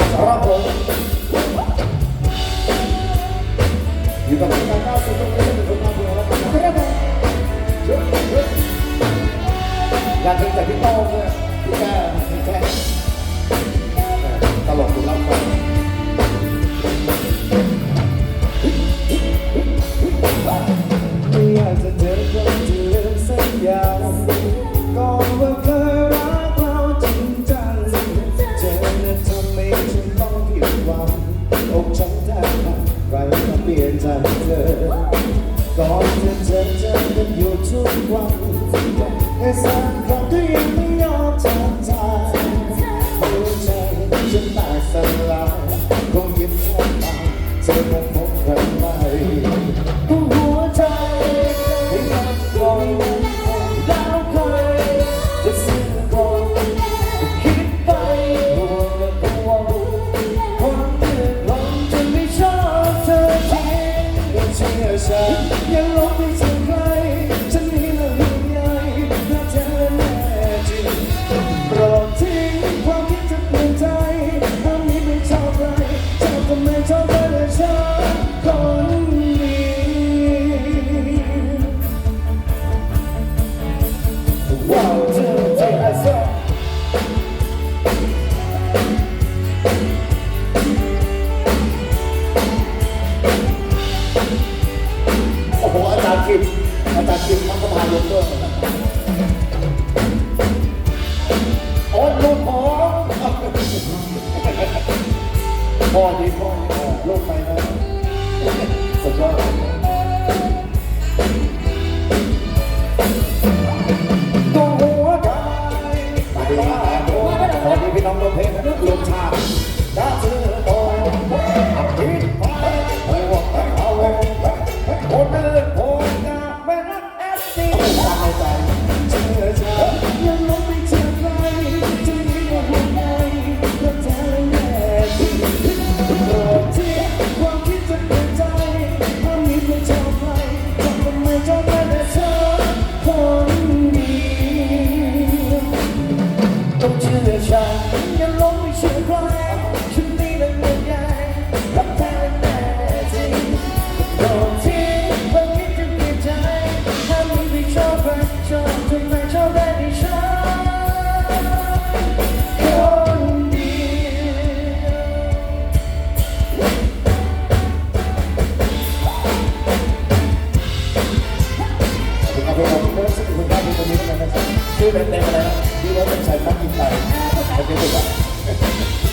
น้องครับผมอยู่มั่กก้าต่ตรงนี้เป็นคนาเมืองแล้อยากเป็นแต่พี่โตเลยพี่แกพี่แก จากเธอก่อนเธอจะเจอกันอยู่ทุกวันแต่สักครั้งก็ยังไม่ยอมจากใจ ใจยังลงในใจ พ่อดีพ่อลูกไปนะสุดยอด ชื่อเป็นเต็มเลยรนะพี่ว่าเป็นชายพักกินไตโอเคถูกไหม